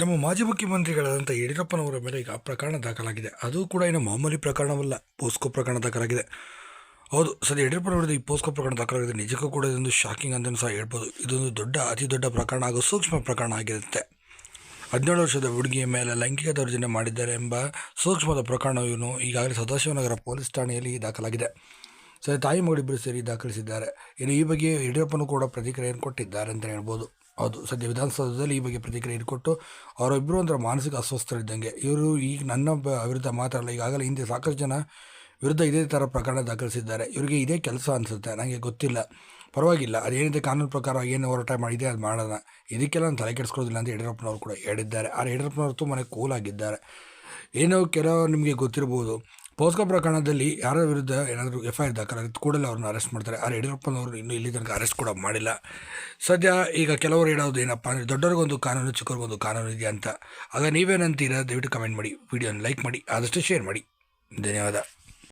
ನಮ್ಮ ಮಾಜಿ ಮುಖ್ಯಮಂತ್ರಿಗಳಾದಂಥ ಯಡಿಯೂರಪ್ಪನವರ ಮೇಲೆ ಈಗ ಪ್ರಕರಣ ದಾಖಲಾಗಿದೆ. ಅದು ಕೂಡ ಏನು ಮಾಮೂಲಿ ಪ್ರಕರಣವಲ್ಲ, ಪೋಸ್ಕೋ ಪ್ರಕರಣ ದಾಖಲಾಗಿದೆ. ಹೌದು ಸರ್ ಯಡಿಯೂರಪ್ಪನವರದ್ದು ಈ ಪೋಸ್ಕೋ ಪ್ರಕರಣ ದಾಖಲಾಗಿದೆ. ನಿಜಕ್ಕೂ ಕೂಡ ಇದೊಂದು ಶಾಕಿಂಗ್ ಅಂತಲೂ ಸಹ ಹೇಳ್ಬೋದು. ಇದೊಂದು ದೊಡ್ಡ, ಅತಿ ದೊಡ್ಡ ಪ್ರಕರಣ ಹಾಗೂ ಸೂಕ್ಷ್ಮ ಪ್ರಕರಣ ಆಗಿರುತ್ತೆ. ಹದಿನೇಳು ವರ್ಷದ ಹುಡುಗಿಯ ಮೇಲೆ ಲೈಂಗಿಕ ದೌರ್ಜನ್ಯ ಮಾಡಿದ್ದಾರೆ ಎಂಬ ಸೂಕ್ಷ್ಮದ ಪ್ರಕರಣವನ್ನು ಈಗಾಗಲೇ ಸದಾಶಿವನಗರ ಪೊಲೀಸ್ ಠಾಣೆಯಲ್ಲಿ ದಾಖಲಾಗಿದೆ. ಸರಿ ತಾಯಿ ಮಗಳಿಬ್ಬರು ಸೇರಿ ದಾಖಲಿಸಿದ್ದಾರೆ. ಇನ್ನು ಈ ಬಗ್ಗೆ ಯಡಿಯೂರಪ್ಪನೂ ಕೂಡ ಪ್ರತಿಕ್ರಿಯೆಯನ್ನು ಕೊಟ್ಟಿದ್ದಾರೆ ಅಂತ ಹೇಳ್ಬೋದು. ಹೌದು ಸದ್ಯ ವಿಧಾನಸೌಧದಲ್ಲಿ ಈ ಬಗ್ಗೆ ಪ್ರತಿಕ್ರಿಯೆ ಕೊಟ್ಟು ಅವರಿಬ್ಬರು ಒಂಥರ ಮಾನಸಿಕ ಅಸ್ವಸ್ಥರಿದ್ದಂಗೆ. ಇವರು ಈಗ ನನ್ನ ವಿರುದ್ಧ ಮಾತಾಡಲ್ಲ ಈಗಾಗಲೇ ಹಿಂದೆ ಸಾಕಷ್ಟು ಜನ ವಿರುದ್ಧ ಇದೇ ಥರ ಪ್ರಕರಣ ದಾಖಲಿಸಿದ್ದಾರೆ. ಇವರಿಗೆ ಇದೇ ಕೆಲಸ ಅನಿಸುತ್ತೆ ನನಗೆ ಗೊತ್ತಿಲ್ಲ. ಪರವಾಗಿಲ್ಲ ಅದೇನಿದೆ ಕಾನೂನು ಪ್ರಕಾರ ಏನು ಹೋರಾಟ ಮಾಡಿದೆ ಅದು ಮಾಡೋಣ. ಇದಕ್ಕೆಲ್ಲ ನಾನು ತಲೆ ಕೆಡಿಸ್ಕೊಳ್ಳೋದಿಲ್ಲ ಅಂತ ಯಡಿಯೂರಪ್ಪನವರು ಕೂಡ ಹೇಳಿದ್ದಾರೆ. ಆ ಯಡಿಯೂರಪ್ಪನವರು ತುಂಬಾ ಕೂಲ್ ಆಗಿದ್ದಾರೆ. ಏನೋ ಕೆಲವು ನಿಮಗೆ ಗೊತ್ತಿರ್ಬೋದು. ಪೋಸ್ಕೋ ಪ್ರಕರಣದಲ್ಲಿ ಯಾರ ವಿರುದ್ಧ ಏನಾದರೂ ಎಫ್ ಐ ಆರ್ ದಾಖಲಾಗಿತ್ತು ಕೂಡಲೇ ಅವ್ರನ್ನ ಅರೆಸ್ಟ್ ಮಾಡ್ತಾರೆ. ಆದರೆ ಯಡಿಯೂರಪ್ಪನವರು ಇನ್ನೂ ಇಲ್ಲಿ ತನಕ ಅರೆಸ್ಟ್ ಕೂಡ ಮಾಡಿಲ್ಲ. ಸದ್ಯ ಈಗ ಕೆಲವರು ಹೇಳೋದು ಏನಪ್ಪ ಅಂದರೆ ದೊಡ್ಡವ್ರಿಗೊಂದು ಕಾನೂನು, ಚಿಕ್ಕವ್ರಿಗೊಂದು ಕಾನೂನು ಇದೆಯಾ ಅಂತ. ಆಗ ನೀವೇನಂತೀರಾ? ದಯವಿಟ್ಟು ಕಮೆಂಟ್ ಮಾಡಿ. ವಿಡಿಯೋನ ಲೈಕ್ ಮಾಡಿ. ಆದಷ್ಟು ಶೇರ್ ಮಾಡಿ. ಧನ್ಯವಾದ.